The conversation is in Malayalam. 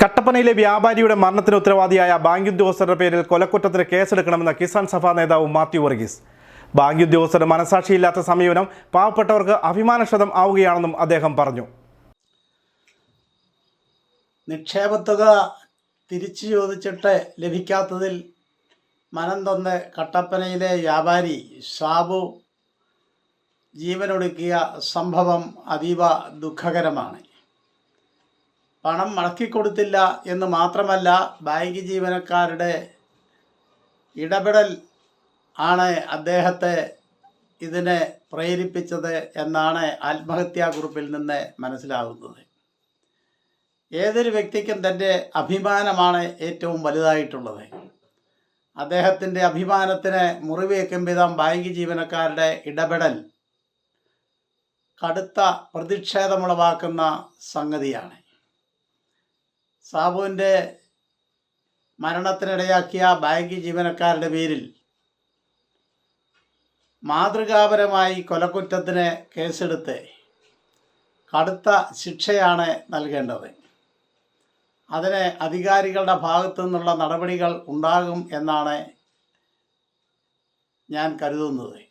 കട്ടപ്പനയിലെ വ്യാപാരിയുടെ മരണത്തിന് ഉത്തരവാദിയായ ബാങ്ക് ഉദ്യോഗസ്ഥരുടെ പേരിൽ കൊലക്കുറ്റത്തിന് കേസെടുക്കണമെന്ന കിസാൻ സഭാ നേതാവ് മാത്യു വർഗീസ്. ബാങ്ക് ഉദ്യോഗസ്ഥരുടെ മനസാക്ഷിയില്ലാത്ത സമീപനം പാവപ്പെട്ടവർക്ക് അഭിമാനക്ഷതം ആവുകയാണെന്നും അദ്ദേഹം പറഞ്ഞു. നിക്ഷേപത്തുക തിരിച്ചു ചോദിച്ചിട്ട് ലഭിക്കാത്തതിൽ മനം തൊന്ന് കട്ടപ്പനയിലെ വ്യാപാരി ഷാബു ജീവനൊടുക്കിയ സംഭവം അതീവ ദുഃഖകരമാണ്. പണം മടക്കിക്കൊടുത്തില്ല എന്ന് മാത്രമല്ല ബാങ്ക് ജീവനക്കാരുടെ ഇടപെടൽ ആണ് അദ്ദേഹത്തെ ഇതിനെ പ്രേരിപ്പിച്ചത് എന്നാണ് ആത്മഹത്യാക്കുറിപ്പിൽ നിന്ന് മനസ്സിലാകുന്നത്. ഏതൊരു വ്യക്തിക്കും തന്റെ അഭിമാനമാണ് ഏറ്റവും വലുതായിട്ടുള്ളത്. അദ്ദേഹത്തിന്റെ അഭിമാനത്തിന് മുറിവേക്കും വിധം ബാങ്ക് ജീവനക്കാരുടെ ഇടപെടൽ കടുത്ത പ്രതിഷേധമുളവാക്കുന്ന സംഗതിയാണ്. സാബുവിന്റെ മരണത്തിനിടയാക്കിയ ബാങ്ക് ജീവനക്കാരുടെ പേരിൽ മാതൃകാപരമായി കൊലക്കുറ്റത്തിന് കേസെടുത്ത് കടുത്ത ശിക്ഷയാണ് നൽകേണ്ടത്. അതിന് അധികാരികളുടെ ഭാഗത്തു നിന്നുള്ള നടപടികൾ ഉണ്ടാകും എന്നാണ് ഞാൻ കരുതുന്നത്.